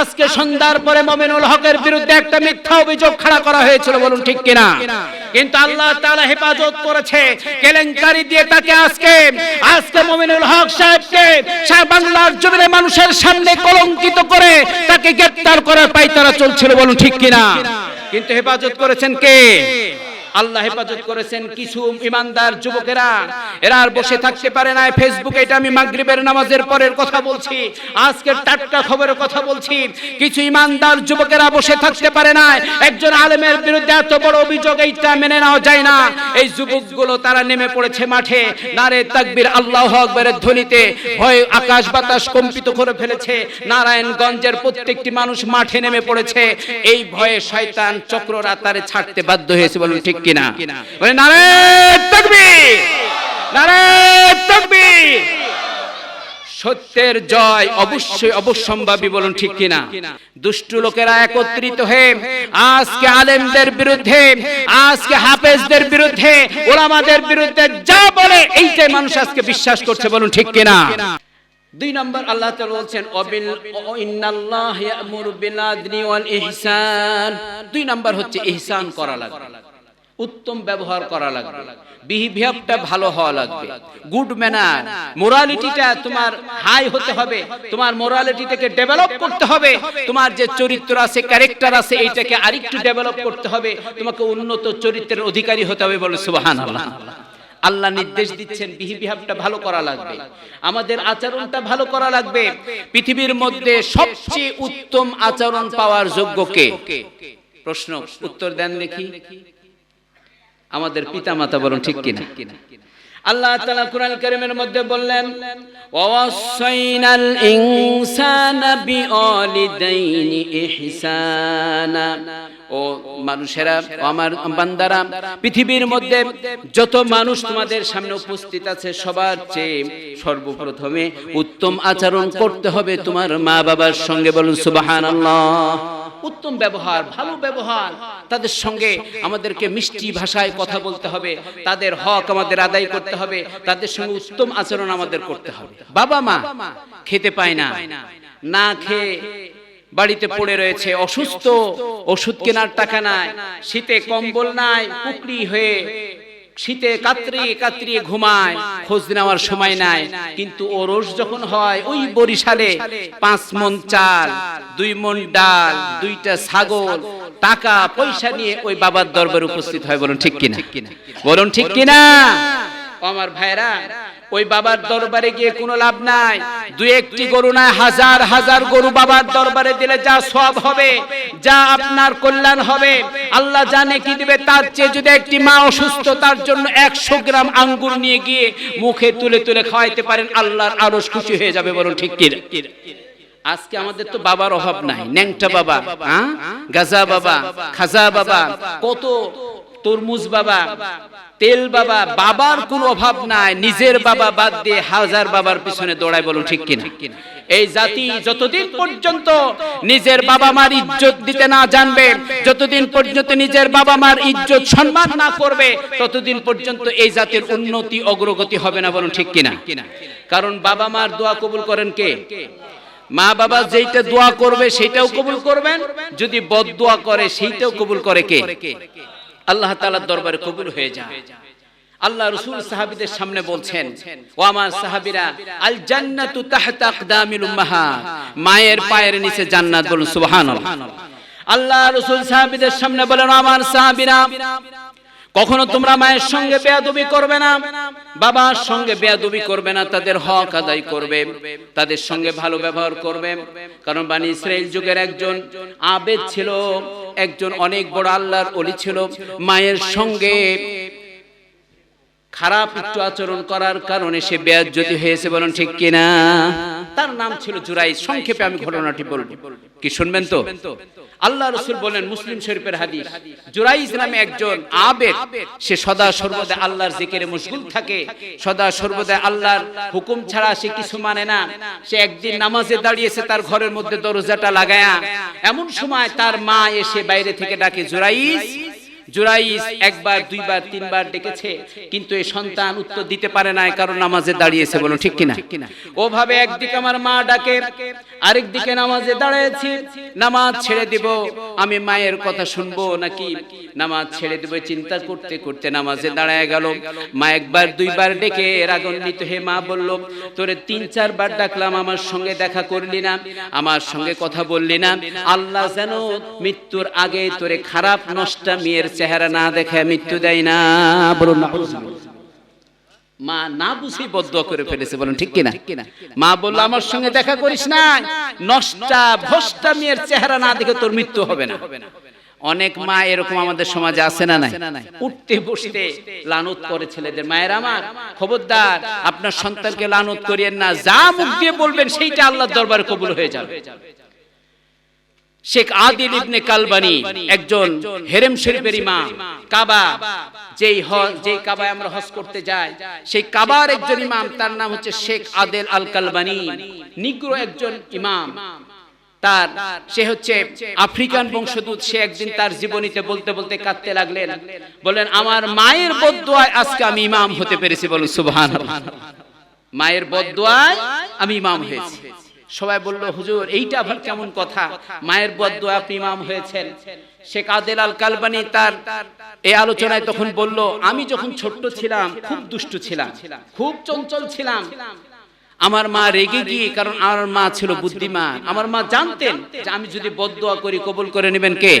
আজকে সন্ধ্যার পরে মমিনুল হকের বিরুদ্ধে একটা মিথ্যা অভিযোগ খাড়া করা হয়েছিল, বলুন ঠিক কিনা? কিন্তু আল্লাহ তাআলা হেফাজত করেছে, কেলেঙ্কারি দিয়ে তাকে আজকে আজকে মমিনুল হক সাহেবকে সারা বাংলার জমিনে মানুষের সামনে কলঙ্কিত করে তাকে গ্রেফতার করার পাইতারা চলছিল, বলুন ঠিক কিনা? কিন্তু হেফাজত করেছেন কে? আল্লাহ হেফাজত করেছেন কিছু ইমানদার যুবকেরা। এরা আর বসে থাকতে পারে না ফেসবুকে এটা আমি মাগরিবের নামাজের পরের কথা বলছি। আজকের টাটকা খবরের কথা বলছি। কিছু ইমানদার যুবকেরা বসে থাকতে পারে না একজন আলেমের বিরুদ্ধে এত বড় অভিযোগ এইটা মেনে নেওয়া যায় না। এই যুবকগুলো তারা নেমে পড়েছে মাঠে। নারে তাকবীর আল্লাহ আকবরের ধ্বনিতে। ভয়ে আকাশ বাতাস কম্পিত করে ফেলেছে। নারায়ণগঞ্জের প্রত্যেকটি মানুষ মাঠে নেমে পড়েছে। এই ভয়ে শয়তান চক্ররা তারে ছাড়তে বাধ্য হয়েছে বলুন ঠিক কিনা? বলে, নারে তাকবীর নারে তাকবীর। সত্যের জয় অবশ্যই অবশ্যম্ভাবী বলুন ঠিক কিনা? দুষ্টু লোকেরা একত্রিত হয়ে আজকে আলেমদের বিরুদ্ধে, আজকে হাফেজদের বিরুদ্ধে, ওলামাদের বিরুদ্ধে যা বলে, এইটাই মানুষ আজকে বিশ্বাস করছে বলুন ঠিক কিনা? দুই নম্বর আল্লাহ তাআলা বলছেন, অবিল ইন্নাল্লাহ ইয়ামুরু বিল আদলি ওয়াল ইহসান। দুই নম্বর হচ্ছে, ইহসান করা লাগবে। উত্তম ব্যবহার করা লাগবে। বিহেভিয়ারটা ভালো হওয়া লাগবে। গুড ম্যানার মোরালিটিটা তোমার হাই হতে হবে, তোমার মোরালিটিটাকে ডেভেলপ করতে হবে, তোমার যে চরিত্র আছে ক্যারেক্টার আছে, এইটাকে আরেকটু ডেভেলপ করতে হবে, তোমাকে উন্নত চরিত্রের অধিকারী হতে হবে বলে সুবহানাল্লাহ। আল্লাহ নির্দেশ দিচ্ছেন বিহেভিয়ারটা ভালো করা লাগবে। আমাদের আচরণটা ভালো করা লাগবে। পৃথিবীর মধ্যে সবচেয়ে উত্তম আচরণ পাওয়ার যোগ্য কে? প্রশ্ন, উত্তর দেন দেখি। আমাদের পিতা মাতা বলুন ঠিক কিনা? আল্লাহ তাআলা কুরআন কারীমের মধ্যে বললেন ওয়াসাইনাল ইনসানা বিওয়ালিদাইনি ইহসানা। ও মানুষেরা আমার বান্দারা, পৃথিবীর মধ্যে যত মানুষ তোমাদের সামনে উপস্থিত আছে, সবার চেয়ে সর্বপ্রথমে উত্তম আচরণ করতে হবে তোমার মা বাবার সঙ্গে বলুন, সুবহানাল্লাহ। উত্তম ব্যবহার, ভালো ব্যবহার, তাদের সঙ্গে আমাদেরকে মিষ্টি ভাষায় কথা বলতে হবে, তাদের হক আমাদের আদায় করতে হবে, তাদের সঙ্গে উত্তম আচরণ আমাদের করতে হবে। বাবা মা খেতে পায় না না খেয়ে বাড়িতে পড়ে রয়েছে, অসুস্থ, ওষুধ কেনার টাকা নাই, শীতে কম্বল নাই, পুকরি হয়ে শীতে কাতরিয়ে কাতরিয়ে ঘুমায়, খোঁজ নেওয়ার সময় নাই, কিন্তু ও রোজ যখন হয়, ওই বরিশালে পাঁচ মন চাল, দুই মন ডাল, দুইটা ছাগল, টাকা, পয়সা নিয়ে ওই বাবার দরবারে উপস্থিত হয়, বলুন ঠিক কিনা? বলুন ঠিক কিনা? আমার ভাইরা ওই বাবার দরবারে গিয়ে কোনো লাভ নাই। দুই একটি গরু নয় হাজার হাজার গরু বাবার দরবারে দিলে যা সব হবে, যা আপনার কল্যাণ হবে, আল্লাহ জানে কি দিবে, তার চেয়ে যদি একটি মা অসুস্থ, তার জন্য একশো গ্রাম আঙ্গুর নিয়ে গিয়ে মুখে তুলে তুলে খাওয়াইতে পারেন, আল্লাহর আরও খুশি হয়ে যাবে, বলুন ঠিক আজকে আমাদের তো বাবার অভাব নাই, ন্যাংটা বাবা গাজা বাবা, খাজা বাবা, কত তরমুজ বাবা, তেল বাবা, বাবার কোনো অভাব নাই, নিজের বাবা বাদ দিয়ে হাজার বাবার পিছনে দৌড়ায় বলুন ঠিক কিনা? এই জাতি যতদিন পর্যন্ত নিজের বাবা মার ইজ্জত দিতে না জানবে, যতদিন পর্যন্ত নিজের বাবা মার ইজ্জত সম্মান না করবে, ততদিন পর্যন্ত এই জাতির উন্নতি অগ্রগতি হবে না বলুন ঠিক কিনা? কারণ বাবা মার দোয়া কবুল করেন কে? মা বাবা যেইটা দোয়া করবে সেইটাও কবুল করবেন, যদি বদ দোয়া করে সেইটাও কবুল করে কে? আল্লাহ তালার দরবারে কবুল হয়ে যায় আল্লাহ রসুল সাহাবিদের সামনে বলছেন ও আমার সাহাবিরা আল জান্নাতু তাহতা আকদামিল উম্মাহাত মায়ের পায়ের নিচে জান্নাত বলুন, সুবহানাল্লাহ। আল্লাহ রসুল সাহাবিদের সামনে বলেন আমার সাহাবিরা কখনো তোমরা মায়ের সঙ্গে বেয়াদবি করবে না। বাবার সঙ্গে বেয়াদবি করবে না, তাদের হক আদায় করবে, তাদের সঙ্গে ভালো ব্যবহার করবে। কারণ বানি ইসরায়েল যুগের একজন আবেদ ছিল, একজন অনেক বড় আল্লাহর অলি ছিল। মায়ের সঙ্গে খারাপ একটু আচরণ করার কারণে সে বেয়াজ্জতি হয়েছে বলুন ঠিক কিনা? তার নাম ছিল জুরাই সংক্ষেপে আমি ঘটনাটি বলব। কি শুনবেন তো? আল্লাহ রসুল বলেন মুসলিম শরীফের হাদিস জুরাইজ নামে একজন আবেদ, সে সদা সর্বদা আল্লাহর জিকিরে মুশগুল থাকে, সদা সর্বদা আল্লাহর হুকুম ছাড়া সে কিছু মানে না। সে একদিন নামাজে দাঁড়িয়েছে, তার ঘরের মধ্যে দরজাটা লাগায়া, এমন সময় তার মা এসে বাইরে থেকে ডাকে জুরাইজ জুরাইস একবার, দুইবার, তিনবার ডেকেছে, কিন্তু এই সন্তান উত্তর দিতে পারে না কারণ নামাজে দাঁড়িয়েছে বলো ঠিক কিনা? ওভাবে একদিকে আমার মা ডাকে আরেক দিকে নামাজে দাঁড়িয়েছি, নামাজ ছেড়ে দিব, আমি মায়ের কথা শুনব নাকি? নামাজ ছেড়ে দেব, চিন্তা করতে করতে নামাজে দাঁড়ায় গেল। মা একবার, দুইবার ডেকে রাগান্বিত হে মা বলল, তোরে তিন, চারবার ডাকলাম, আমার সঙ্গে দেখা করলি না, আমার সঙ্গে কথা বললি না। আল্লাহ যেন মৃত্যুর আগে তোরে খারাপ, নষ্টা, মেয়ের চেহারা না দেখে মৃত্যু দেয় না, বলুন মা না বদ্ধ করে ফেলেছে, বলেন, ঠিক কিনা? মা বলল, আমার সঙ্গে দেখা করিস না। নষ্টা, ভষ্টা মেয়ের চেহারা না দেখে তোর মৃত্যু হবে না। অনেক মা এরকম আমাদের সমাজে আছে না নাই? উঠতে বসতে লানত করে ছেলেদের। মায়ের আমার, খবরদার, আপনার সন্তানকে লানত করিয়েন না, যা মুখ দিয়ে বলবেন, সেইটা আল্লাহর দরবারে কবুল হয়ে যাবে। শেখ আদিল ইবনে কালবানি একজন হেরেম শরীফের ইমাম। কাবা, যেই যেই কাবায় আমরা হজ করতে যাই, সেই কাবার একজন ইমাম, তার নাম হচ্ছে শেখ আদেল আল কালবানি। নিগ্র একজন ইমাম। তার সে হচ্ছে আফ্রিকান বংশদূত সে একদিন তার জীবনীতে বলতে বলতে কাঁদতে লাগলেন। বলেন আমার মায়ের বদুয়ায় আজকে আমি ইমাম হতে পেরেছি। বলুন সুবহান মায়ের বদুয়ায় আমি ইমাম হয়েছি। সবাই বলল, হুজুর, এইটা আবার কেমন কথা? মায়ের বদুয়া আপনি ইমাম হয়েছেন। শেখ আদেল আল কালবানি তার এই আলোচনায় তখন বলল, আমি যখন ছোট্ট ছিলাম, খুব দুষ্টু ছিলাম, খুব চঞ্চল ছিলাম। আমার মা রেগে গিয়ে, কারণ আমার মা ছিল বুদ্ধিমান। আমার মা জানতেন যে আমি যদি বদদোয়া করি, কবুল করে নেবেন কে?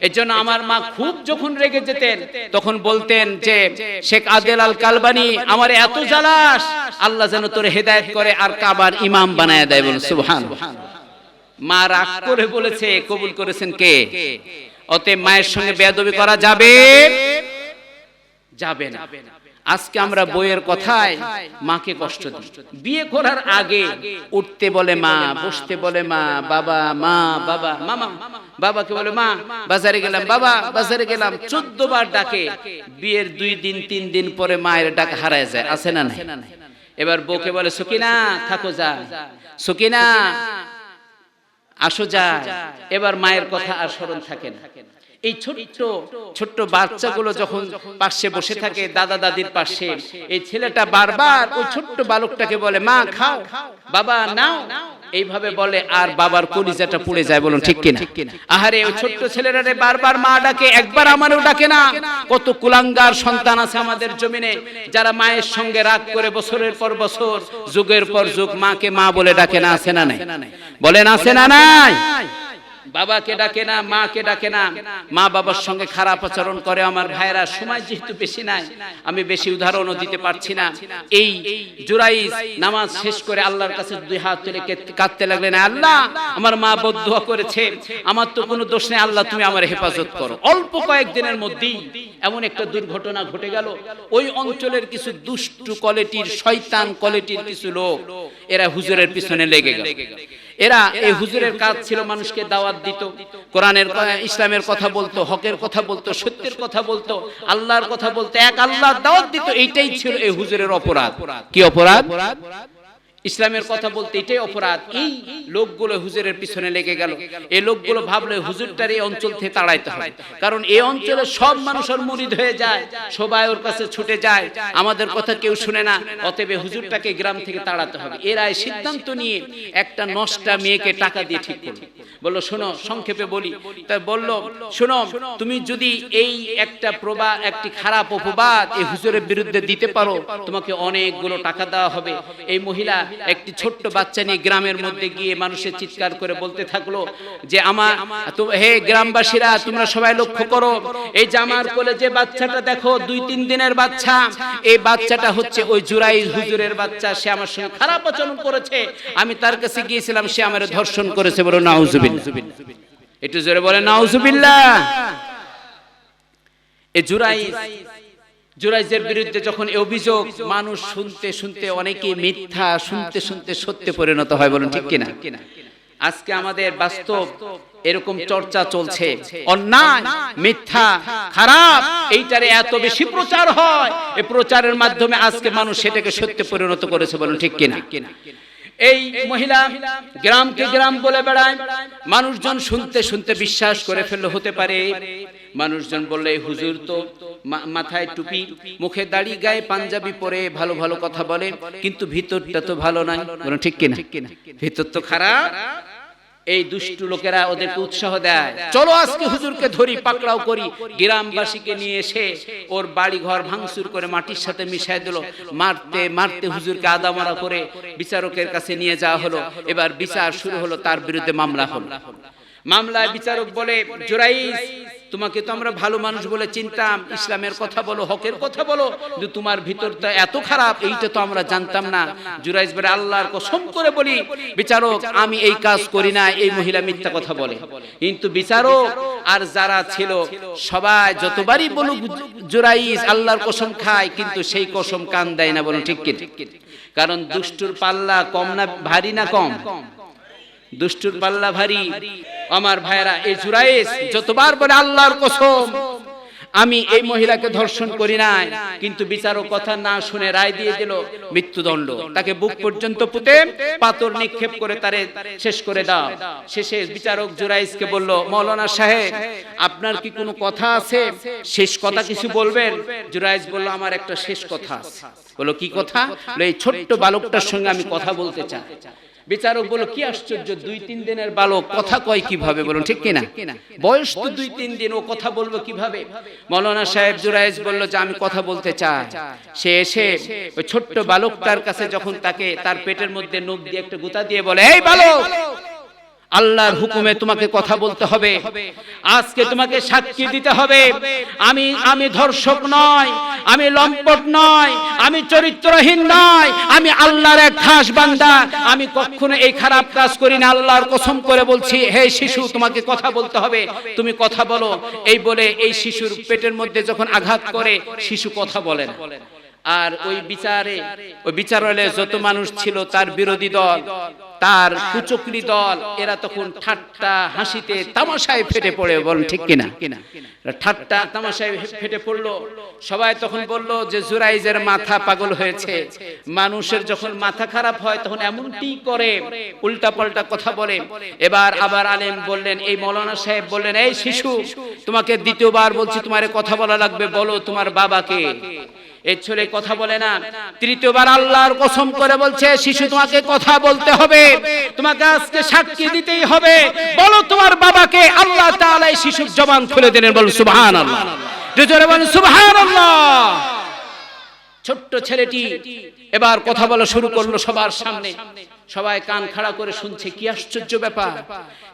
এর জন্য আমার মা খুব যখন রেগে যেতেন তখন বলতেন যে শেখ আদেল আল কালবানি আমার এত জ্বালাস আল্লাহ যেন তোর হেদায়েত করে আর কাবার ইমাম বানায় দেয় বল সুবহান মা রাগ করে বলেছে কবুল করেছেন কে? অতএব মায়ের সঙ্গে বেয়াদবি করা যাবে? যাবে? না। আজকে আমরা বইয়ের কথায় মাকে কষ্ট দিই। বিয়ে করার আগে উঠতে বলে মা বসতে বলে মা বাবা মা বাবা মামা বাবাকে বলে, মা, বাজারে গেলাম। বাবা, বাজারে গেলাম। চোদ্দ বার ডাকে। বিয়ের দুই দিন, তিন দিন পরে মায়ের ডাক হারায় যায়। আছে না নাই? এবার বউকে বলে, সুকিনা, থাকো যা। সুকিনা, আসো যায় এবার মায়ের কথা আর স্মরণ থাকে না। এই ছোট্ট ছোট্ট বাচ্চাগুলো যখন পাশে বসে থাকে, দাদা দাদির পাশে, এই ছেলেটা বারবার ওই ছোট্ট বালকটাকে বলে, মা, খাও। বাবা, নাও। এইভাবে বলে আর বাবার কলিজাটা পুড়ে যায় বলুন ঠিক কিনা? আহারে ওই ছোট্ট ছেলেরা রে বারবার মা ডাকে একবার আমারও ডাকে না। কত কুলাঙ্গার সন্তান আছে আমাদের জমিনে যারা মায়ের সঙ্গে রাগ করে বছরের পর বছর যুগের পর যুগ মাকে মা বলে ডাকে না আছে না নাই। বলেন আছে না নাই। বাবাকে ডাকে না, মাকে ডাকে না। মা বাবার সঙ্গে খারাপ আচরণ করে। আমার ভাইরা সময় যেহেতু বেশি নাই, আমি বেশি উদাহরণও দিতে পারছি না। এই জুরাই নামাজ শেষ করে আল্লাহর কাছে দুই হাত তুলে কাঁদতে লাগলেন, আল্লাহ, আমার মা বদুয়া করেছে। আমার তো কোনো দোষ নেই, আল্লাহ, তুমি আমার হেফাজত করো। অল্প কয়েকদিনের মধ্যেই এমন একটা দুর্ঘটনা ঘটে গেল। ওই অঞ্চলের কিছু দুষ্টু কোয়ালিটির, শয়তান কোয়ালিটির কিছু লোক, এরা হুজুরের পিছনে লেগে গেল। এরা এই হুজুরের কাজ ছিল মানুষকে দাওয়াত দিত। কোরআনের ইসলামের কথা বলতো হকের কথা বলতো সত্যের কথা বলতো আল্লাহর কথা বলতো এক আল্লাহ দাওয়াত দিত এইটাই ছিল এই হুজুরের অপরাধ। কি অপরাধ? ইসলামের কথা বলতে এটাই অপরাধ। এই লোকগুলো হুজুরের পিছনে লেগে গেল। এই লোকগুলো ভাবলে হুজুরটার এই অঞ্চল থেকে তাড়াইতে হবে। কারণ এই অঞ্চলে সব মানুষের মুরিদ হয়ে যায়, সবাই ওর কাছে ছুটে যায়, আমাদের কথা কেউ শুনে না, অতএব হুজুরটাকে গ্রাম থেকে তাড়াতে হবে। এরা এই সিদ্ধান্ত নিয়ে একটা নষ্টা মেয়েকে টাকা দিয়ে ঠিক করল। বলল, শোনো, সংক্ষেপে বলি। তাই বলল, শোনো, তুমি যদি এই একটা প্রবা, একটি খারাপ অপবাদ এই হুজুরের বিরুদ্ধে দিতে পারো, তোমাকে অনেকগুলো টাকা দেওয়া হবে। এই মহিলা একটি ছোট্ট বাচ্চা নিয়ে গ্রামের মধ্যে গিয়ে মানুষের চিৎকার করে বলতে থাকল যে আমার হে গ্রামবাসীরা, তোমরা সবাই লক্ষ্য করো, এই জামার কোলে যে বাচ্চাটা দেখো, দুই তিন দিনের বাচ্চা, এই বাচ্চাটা হচ্ছে ওই জুরাই হুজুরের বাচ্চা, সে আমার সঙ্গে খারাপ আচরণ করেছে। আমি তার কাছে গিয়েছিলাম, সে আমার ধর্ষণ করেছে বলো নাউজুবিল্লাহ। একটু জোরে বলে নাউজুবিল্লাহ। এ জুরাই জুরাইজের বিরুদ্ধে যখন এই অভিযোগ, মানুষ শুনতে শুনতে অনেকেই মিথ্যা, শুনতে শুনতে সত্যে পরিণত হয়, বলুন ঠিক কিনা? আজকে আমাদের বাস্তব এরকম চর্চা চলছে। অন্যায়, মিথ্যা, খারাপ, এইটারে এত বেশি প্রচার হয়। এই প্রচারের মাধ্যমে আজকে মানুষ সেটাকে সত্যে পরিণত করেছে, বলুন ঠিক কিনা? এই মহিলা গ্রামকে গ্রাম বলে বেড়ায়। মানুষজন শুনতে শুনতে বিশ্বাস করে ফেললে, হতে পারে। মানুষজন বললে, হুজুর তো মাথায় টুপি, মুখে দাড়ি, গায়ে পাঞ্জাবি পরে ভালো ভালো কথা বলে, কিন্তু ভিতরটা তো ভালো নাই। ঠিক কিনা? ভিতর তো খারাপ। এই দুষ্টু লোকেরা ওদেরকে উৎসাহ দেয়। চলো আজকে হুজুরকে ধরি পাকড়াও করি। গ্রামবাসীকে নিয়ে এসে ওর বাড়ি ঘর ভাঙচুর করে মাটির সাথে মিশাই দিল। মারতে মারতে হুজুরকে আদামারা করে বিচারকের কাছে নিয়ে যাওয়া হলো। এবার বিচার শুরু হলো তার বিরুদ্ধে মামলা হলো। মামলায় বিচারক বলে জোরাইস তোমাকে তো আমরা ভালো মানুষ বলে চিনতাম, ইসলামের কথা বলো, হকের কথা বলো, কিন্তু তোমার ভিতরটা এত খারাপ, এইটা তো আমরা জানতাম না। জুরাইস বলে আল্লাহর কসম করে বলি, বিচারক, আমি এই কাজ করি না, এই মহিলা মিথ্যা কথা বলে। কিন্তু বিচারক আর যারা ছিল, সবাই যতবারই বলুক জুরাইস আল্লাহর কসম খায়, কিন্তু সেই কসম কান দেয় না বলুন, ঠিক কি? কারণ দুষ্টুর পাল্লা কম না, ভারী না কম? দুষ্টুর পাল্লা ভারী। আমার ভাইরা এই জুরাইস যতবার বলে আল্লাহর কসম, আমি এই মহিলাকে ধর্ষণ করি নাই, কিন্তু বিচারক কথা না শুনে রায় দিয়ে দিল মৃত্যুদণ্ড। তাকে বুক পর্যন্ত পুঁতে পাথর নিক্ষেপ করে তারে শেষ করে দাও। শেষে বিচারক জুরাইসকে বলল, মৌলানা সাহেব, আপনার কি কোনো কথা আছে? শেষ কথা কিছু বলবেন? জুরাইস বলল, আমার একটা শেষ কথা আছে। বলো কি কথা? এই ছোট্ট বালকটার সঙ্গে আমি কথা বলতে চাই। বিচারক বলো কি আশ্চর্য, দুই, তিন দিনের বালক, কথা কয় কীভাবে? বলুন ঠিক কিনা? বয়স তো দুই, তিন দিন, ও কথা বলব কীভাবে? মৌলানা সাহেব জুরাইজ বলল, যে আমি কথা বলতে চাই। সে এসে ওই ছোট্ট বালকটার কাছে যখন তাকে তার পেটের মধ্যে নখ দিয়ে একটা গুতা দিয়ে বলে, এই বালক আল্লাহর হুকুমে তোমাকে কথা বলতে হবে। আজকে তোমাকে সাক্ষী দিতে হবে। আমি আমি ধর্ষক নয়, আমি লম্পট নয়, আমি চরিত্রহীন নয়, আমি আল্লাহর এক খাস বান্দা। আমি কখনো এই খারাপ কাজ করি না, আল্লাহর কসম করে বলছি, হে শিশু, তোমাকে কথা বলতে হবে। তুমি কথা বলো। এই বলে এই শিশুর পেটের মধ্যে যখন আঘাত করে, শিশু কথা বলে না। আর ওই বিচারে ওই বিচারালয়ে যত মানুষ ছিল তার বিরোধী দল তার কুচকরি দল এরা তখন ঠাট্টা হাসিতে তামাশায় ফেটে পড়ে বলেন ঠিক কিনা? ঠাট্টা তামাশায় ফেটে পড়ল। সবাই তখন বলল যে জুরাইজের মাথা পাগল হয়েছে। মানুষের যখন মাথা খারাপ হয় তখন এমনটি করে উল্টা পাল্টা কথা বলে। এবার আবার আলেম বললেন এই মৌলানা সাহেব বললেন এই শিশু তোমাকে দ্বিতীয়বার বলছি তোমার কথা বলা লাগবে বলো তোমার বাবাকে এই ছেলে কথা বলে না। তৃতীয়বার আল্লাহর কসম করে বলছে, শিশু, তোমাকে কথা বলতে হবে। তোমাকে আজকে সাক্ষী দিতেই হবে। বলো তোমার বাবাকে, আল্লাহ তাআলা এই শিশুর জবান খুলে দিলেন বল সুবহানাল্লাহ। জোরে বলেন, সুবহানাল্লাহ। ছোট্ট ছেলেটি এবার কথা বলা শুরু করল সবার সামনে। সবাই কান খাড়া করে শুনছে, কি আশ্চর্য ব্যাপার।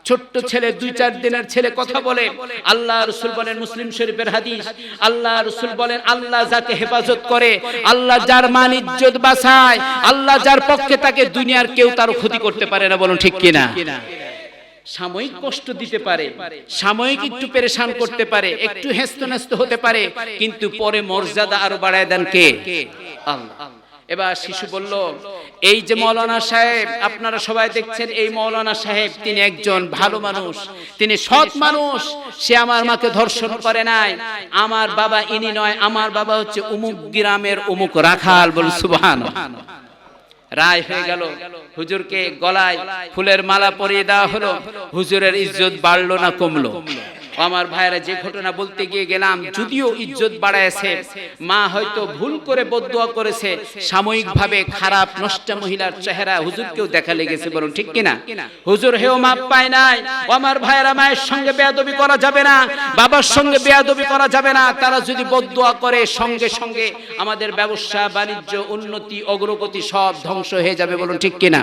ছোট্ট ছেলে, দুই চার দিনের ছেলে কথা বলে। আল্লাহ রসুল বলেন মুসলিম শরীফের হাদিস। আল্লাহ রসুল বলেন, আল্লাহ যাকে হেফাজত করে, আল্লাহ যার মান ইজ্জত বাঁচায় আল্লাহ যার পক্ষে তাকে দুনিয়ার কেউ তার ক্ষতি করতে পারে না বলুন ঠিক কিনা? সাময়িক কষ্ট দিতে পারে, সাময়িক একটু পেরেশান করতে পারে, একটু হেস্ত ন্যস্ত হতে পারে, কিন্তু পরে মর্যাদা আরও বাড়ায় দেন কে? এবার শিশু বলল এই যে মৌলানা সাহেব, আপনারা সবাই দেখছেন, এই মৌলানা সাহেব তিনি একজন ভালো মানুষ। তিনি সৎ মানুষ, সে আমার মাকে ধর্ষণ করে নাই। আমার বাবা ইনি নয়, আমার বাবা হচ্ছে উমুক গ্রামের উমুক রাখাল বল সুবহান রায় হয়ে গেল, হুজুরকে গলায় ফুলের মালা পরিয়ে দেওয়া হলো, হুজুরের ইজ্জত বাড়লো না কমলো? আমার ভাইরা যে ঘটনা বলতে গিয়ে গেলাম, যদিও ইজ্জত বাড়ায়ছে মা হয়তো ভুল করে বদুয়া করেছে, সাময়িকভাবে খারাপ নষ্ট মহিলার চেহারা হুজুরকেও দেখা লেগেছে বলুন ঠিক কিনা? হুজুর হেও মাপ পায় নাই আমার ভাইরা মায়ের সঙ্গে বেয়াদবি করা যাবে না, বাবার সঙ্গে বেয়াদবি করা যাবে না, তারা যদি বদুয়া করে, সঙ্গে সঙ্গে আমাদের ব্যবসা, বাণিজ্য, উন্নতি, অগ্রগতি সব ধ্বংস হয়ে যাবে বলুন ঠিক কিনা?